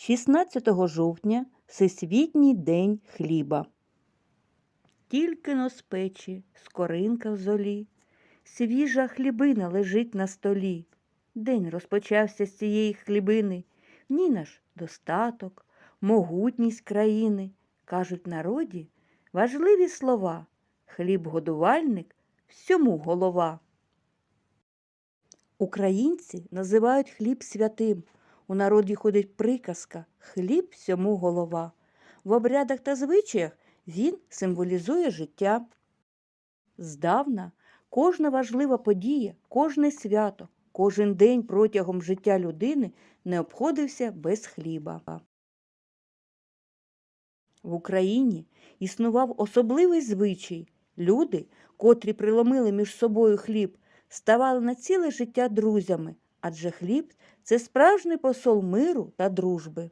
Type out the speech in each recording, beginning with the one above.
16 жовтня Всесвітній день хліба. Тільки но з печі, скоринка в золі, свіжа хлібина лежить на столі. День розпочався з цієї хлібини. В ній наш достаток, могутність країни. Кажуть народі важливі слова. Хліб-годувальник всьому голова. Українці називають хліб святим. У народі ходить приказка хліб всьому голова. В обрядах та звичаях він символізує життя. Здавна кожна важлива подія, кожне свято, кожен день протягом життя людини не обходився без хліба. В Україні існував особливий звичай. Люди, котрі приломили між собою хліб, ставали на ціле життя друзями, адже хліб це справжній посол миру та дружби.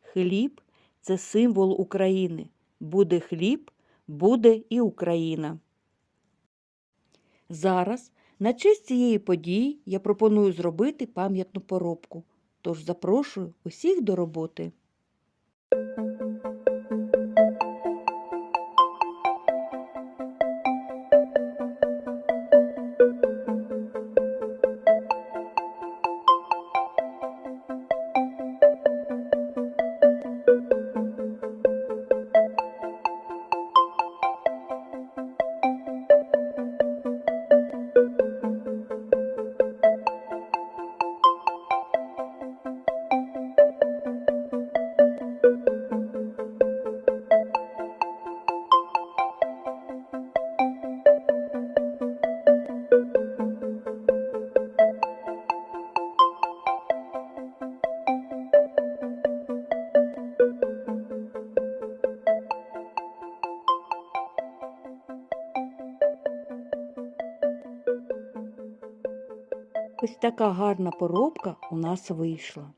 Хліб це символ України. Буде хліб, буде і Україна. Зараз на честь цієї події я пропоную зробити пам'ятну поробку. Тож запрошую усіх до роботи. Ось така гарна поробка у нас вийшла.